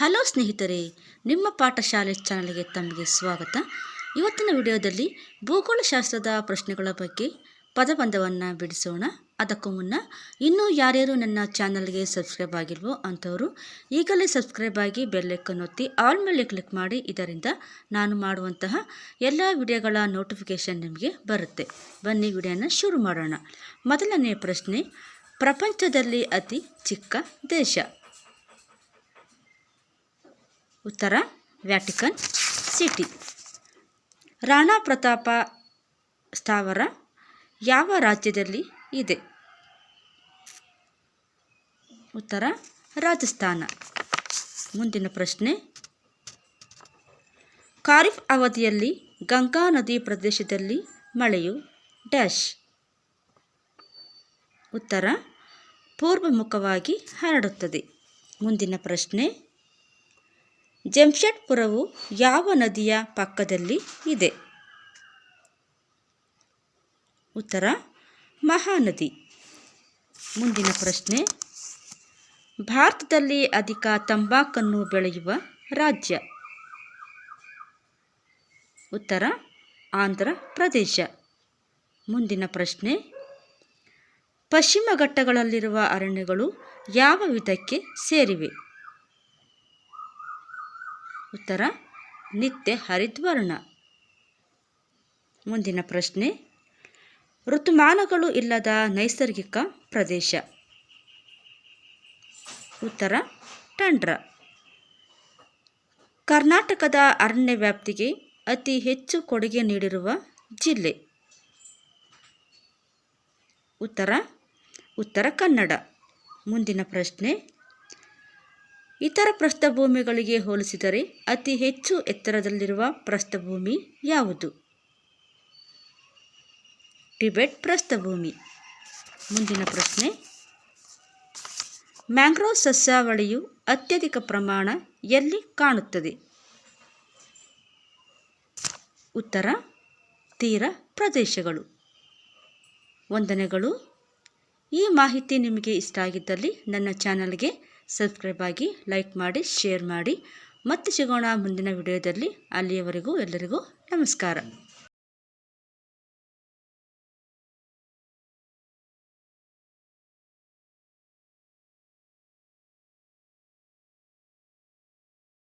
Hello ಸ್ನೇಹಿತರೆ, ನಿಮ್ಮ ಪಾಠಶಾಲೆ ಚಾನಲ್ಗೆ ತಮಗೆ ಸ್ವಾಗತ. ಇವತ್ತಿನ ವಿಡಿಯೋದಲ್ಲಿ ಭೂಗೋಳಶಾಸ್ತ್ರದ ಪ್ರಶ್ನೆಗಳ ಬಗ್ಗೆ ಪದಬಂಧವನ್ನು ಬಿಡಿಸೋಣ. ಅದಕ್ಕೂ ಮುನ್ನ, ಇನ್ನೂ ಯಾರ್ಯಾರು ನನ್ನ ಚಾನಲ್ಗೆ ಸಬ್ಸ್ಕ್ರೈಬ್ ಆಗಿಲ್ವೋ ಅಂಥವರು, ಈಗಲೇ ಸಬ್ಸ್ಕ್ರೈಬ್ ಆಗಿ ಬೆಲ್ಲೈಕನ್ ಒತ್ತಿ ಆಲ್ ಮೇಲೆ ಕ್ಲಿಕ್ ಮಾಡಿ, ಇದರಿಂದ ನಾನು ಮಾಡುವಂತಹ ಎಲ್ಲ ವಿಡಿಯೋಗಳ ನೋಟಿಫಿಕೇಷನ್ ನಿಮಗೆ ಬರುತ್ತೆ. ಬನ್ನಿ ವಿಡಿಯೋನ ಶುರು ಮಾಡೋಣ. ಮೊದಲನೆಯ ಪ್ರಶ್ನೆ, ಪ್ರಪಂಚದಲ್ಲಿ ಅತಿ ಚಿಕ್ಕ ದೇಶ. ಉತ್ತರ, ವ್ಯಾಟಿಕನ್ ಸಿಟಿ. ರಾಣಾ ಪ್ರತಾಪ ಸ್ಥಾವರ ಯಾವ ರಾಜ್ಯದಲ್ಲಿ ಇದೆ? ಉತ್ತರ, ರಾಜಸ್ಥಾನ. ಮುಂದಿನ ಪ್ರಶ್ನೆ. ಖಾರಿಫ್ ಅವಧಿಯಲ್ಲಿ ಗಂಗಾ ನದಿ ಪ್ರದೇಶದಲ್ಲಿ ಮಳೆಯು ಡ್ಯಾಶ್. ಉತ್ತರ, ಪೂರ್ವಮುಖವಾಗಿ ಹರಡುತ್ತದೆ. ಮುಂದಿನ ಪ್ರಶ್ನೆ. ಜಮ್ಷೆಡ್ಪುರವು ಯಾವ ನದಿಯ ಪಕ್ಕದಲ್ಲಿ ಇದೆ? ಉತ್ತರ, ಮಹಾನದಿ. ಮುಂದಿನ ಪ್ರಶ್ನೆ. ಭಾರತದಲ್ಲಿ ಅಧಿಕ ತಂಬಾಕನ್ನು ಬೆಳೆಯುವ ರಾಜ್ಯ. ಉತ್ತರ, ಆಂಧ್ರ ಪ್ರದೇಶ. ಮುಂದಿನ ಪ್ರಶ್ನೆ. ಪಶ್ಚಿಮ ಘಟ್ಟಗಳಲ್ಲಿರುವ ಅರಣ್ಯಗಳು ಯಾವ ವಿಧಕ್ಕೆ ಸೇರಿವೆ? ಉತ್ತರ. ನಿತ್ಯ ಹರಿದ್ವರ್ಣ. ಮುಂದಿನ ಪ್ರಶ್ನೆ. ಋತುಮಾನಗಳು ಇಲ್ಲದ ನೈಸರ್ಗಿಕ ಪ್ರದೇಶ. ಉತ್ತರ. ಟಂಡ್ರ. ಕರ್ನಾಟಕದ ಅರಣ್ಯ ವ್ಯಾಪ್ತಿಗೆ ಅತಿ ಹೆಚ್ಚು ಕೊಡುಗೆ ನೀಡಿರುವ ಜಿಲ್ಲೆ. ಉತ್ತರ. ಉತ್ತರ ಕನ್ನಡ. ಮುಂದಿನ ಪ್ರಶ್ನೆ. ಇತರ ಪ್ರಸ್ಥಭೂಮಿಗಳಿಗೆ ಹೋಲಿಸಿದರೆ ಅತಿ ಹೆಚ್ಚು ಎತ್ತರದಲ್ಲಿರುವ ಪ್ರಸ್ಥಭೂಮಿ ಯಾವುದು? ಟಿಬೆಟ್ ಪ್ರಸ್ಥಭೂಮಿ. ಮುಂದಿನ ಪ್ರಶ್ನೆ. ಮ್ಯಾಂಗ್ರೋವ್ ಸಸ್ಯಾವಳಿಯು ಅತ್ಯಧಿಕ ಪ್ರಮಾಣ ಎಲ್ಲಿ ಕಾಣುತ್ತದೆ? ಉತ್ತರ, ತೀರ ಪ್ರದೇಶಗಳು. ವಂದನೆಗಳು ಈ ಮಾಹಿತಿ ನಿಮಗೆ ಇಷ್ಟ ಆಗಿದ್ದಲ್ಲಿ ನನ್ನ ಚಾನಲ್ಗೆ ಸಬ್ಸ್ಕ್ರೈಬ್ ಆಗಿ ಲೈಕ್ ಮಾಡಿ, ಶೇರ್ ಮಾಡಿ. ಮತ್ತೆ ಸಿಗೋಣ ಮುಂದಿನ ವಿಡಿಯೋದಲ್ಲಿ. ಅಲ್ಲಿಯವರೆಗೂ ಎಲ್ಲರಿಗೂ ನಮಸ್ಕಾರ.